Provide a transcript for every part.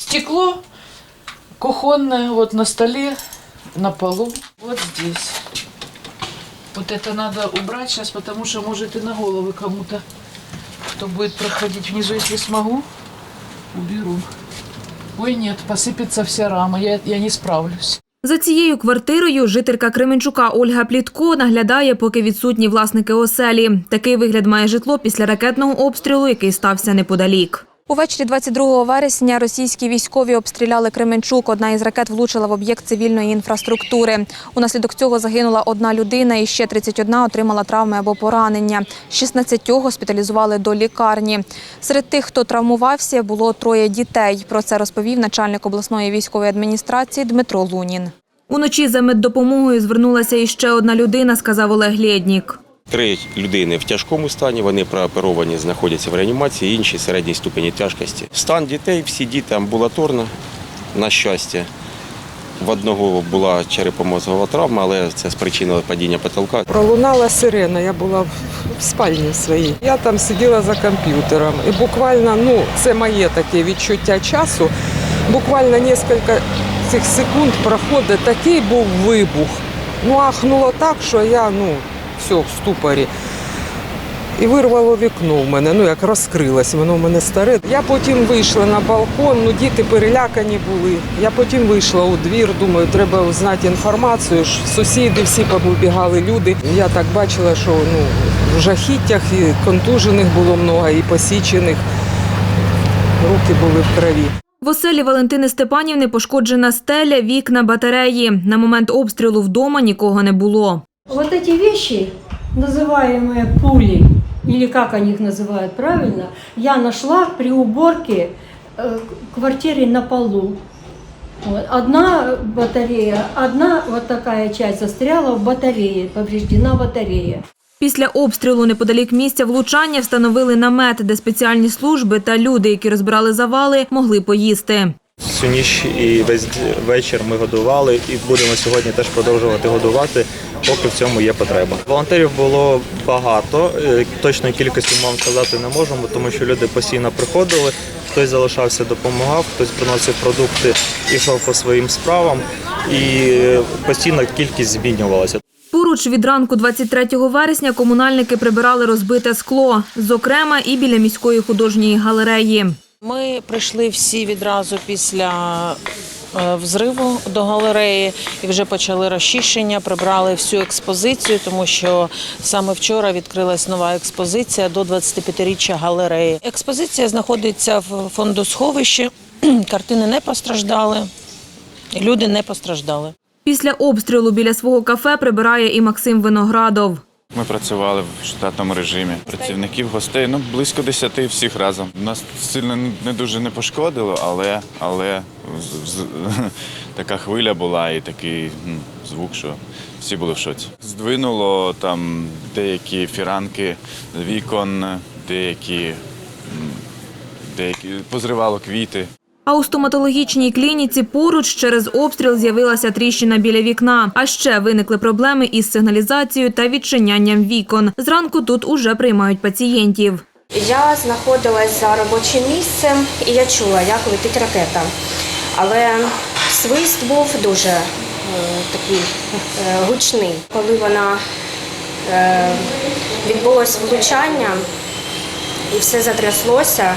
Стекло кухонное вот на столе, на полу, вот здесь. Вот это надо убрать сейчас, потому что может и на головы кому-то, кто будет проходить внизу, если смогу, уберу. Ой, нет, посыпется вся рама, я, я не справлюсь. За цією квартирою жителька Кременчука Ольга Плітко наглядає, поки відсутні власники оселі. Такий вигляд має житло після ракетного обстрілу, який стався неподалік. Увечері 22 вересня російські військові обстріляли Кременчук. Одна із ракет влучила в об'єкт цивільної інфраструктури. Унаслідок цього загинула одна людина і ще 31 отримала травми або поранення. 16 госпіталізували до лікарні. Серед тих, хто травмувався, було троє дітей. Про це розповів начальник обласної військової адміністрації Дмитро Лунін. Уночі за меддопомогою звернулася іще одна людина, сказав Олег Лєднік. Три людини в тяжкому стані, вони прооперовані, знаходяться в реанімації, інші середній ступені тяжкості. Стан дітей, всі діти амбулаторно, на щастя. В одного була черепомозгова травма, але це спричинило падіння потолка. Пролунала сирена, я була в спальні своїй. Я там сиділа за комп'ютером. І буквально, ну, це моє таке відчуття часу. Буквально кілька цих секунд проходить такий був вибух. Ну, ахнуло так, що я ну, все в ступорі. І вирвало вікно в мене, ну як розкрилось, воно в мене старе. Я потім вийшла на балкон, ну діти перелякані були. Я потім вийшла у двір, думаю, треба узнати інформацію. Сусіди всі побігали люди. Я так бачила, що ну, в жахіттях і контужених було много, і посічених. Руки були в крові. В оселі Валентини Степанівни пошкоджена стеля, вікна, батареї. На момент обстрілу вдома нікого не було. Вот эти вещи, называемые пули, или как они их называют правильно, я нашла при уборке э, квартиры на полу. Вот. Одна батарея, одна вот такая часть застряла в батарее, повреждена батарея. Після обстрілу неподалік місця влучання встановили намет, де спеціальні служби та люди, які розбирали завали, могли поїсти. Всю ніч і весь вечір ми годували і будемо сьогодні теж продовжувати годувати, поки в цьому є потреба. Волонтерів було багато. е, Точної кількості ми вам сказати не можемо, тому що люди постійно приходили. Хтось залишався, допомагав, хтось приносив продукти, ішов по своїм справам, і е, постійно кількість змінювалася. Поруч від ранку 23 вересня комунальники прибирали розбите скло, зокрема і біля міської художньої галереї. Ми прийшли всі відразу після взриву до галереї і вже почали розчищення, прибрали всю експозицію, тому що саме вчора відкрилась нова експозиція до 25-річчя галереї. Експозиція знаходиться в фондосховищі, картини не постраждали, люди не постраждали. Після обстрілу біля свого кафе прибирає і Максим Виноградов. Ми працювали в штатному режимі. Працівників гостей ну близько десяти всіх разом. Нас сильно не дуже не пошкодило, але але така хвиля була і такий звук, що всі були в шоці. Здвинуло там деякі фіранки вікон, деякі, деякі позривало квіти. А у стоматологічній клініці поруч через обстріл з'явилася тріщина біля вікна. А ще виникли проблеми із сигналізацією та відчинянням вікон. Зранку тут уже приймають пацієнтів. Я знаходилась за робочим місцем і я чула, як летить ракета. Але свист був дуже е, такий е, гучний. Коли вона е, відбулось влучання і все затряслося,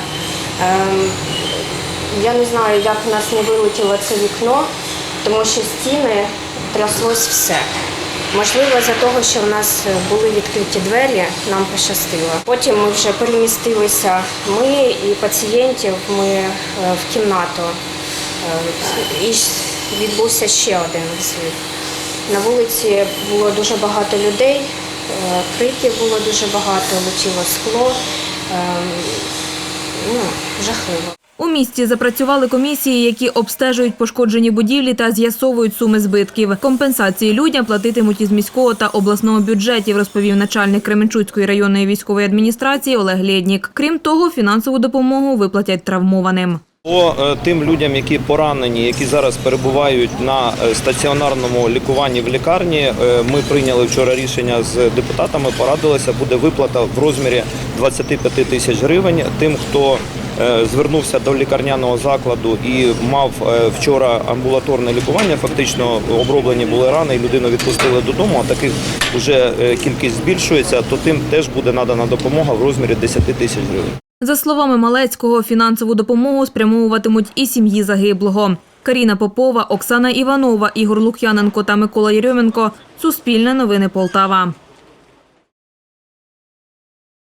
е, я не знаю, як в нас не вилетіло це вікно, тому що стіни тряслось все. Можливо, за того, що в нас були відкриті двері, нам пощастило. Потім ми вже перемістилися, ми і пацієнтів, ми е, в кімнату. Е, І відбувся ще один взрив. На вулиці було дуже багато людей, е, криків було дуже багато, летіло скло. Е, Ну, жахливо. У місті запрацювали комісії, які обстежують пошкоджені будівлі та з'ясовують суми збитків. Компенсації людям платитимуть із міського та обласного бюджетів, розповів начальник Кременчуцької районної військової адміністрації Олег Лєднік. Крім того, фінансову допомогу виплатять травмованим. По е, тим людям, які поранені, які зараз перебувають на е, стаціонарному лікуванні в лікарні, е, ми прийняли вчора рішення з депутатами. Порадилися, буде виплата в розмірі 25 тисяч гривень. Тим, хто звернувся до лікарняного закладу і мав вчора амбулаторне лікування, фактично оброблені були рани, і людину відпустили додому. А таких вже кількість збільшується, то тим теж буде надана допомога в розмірі 10 тисяч гривень. За словами Малецького, фінансову допомогу спрямовуватимуть і сім'ї загиблого. Каріна Попова, Оксана Іванова, Ігор Лук'яненко та Микола Єрьоменко. Суспільне новини Полтава.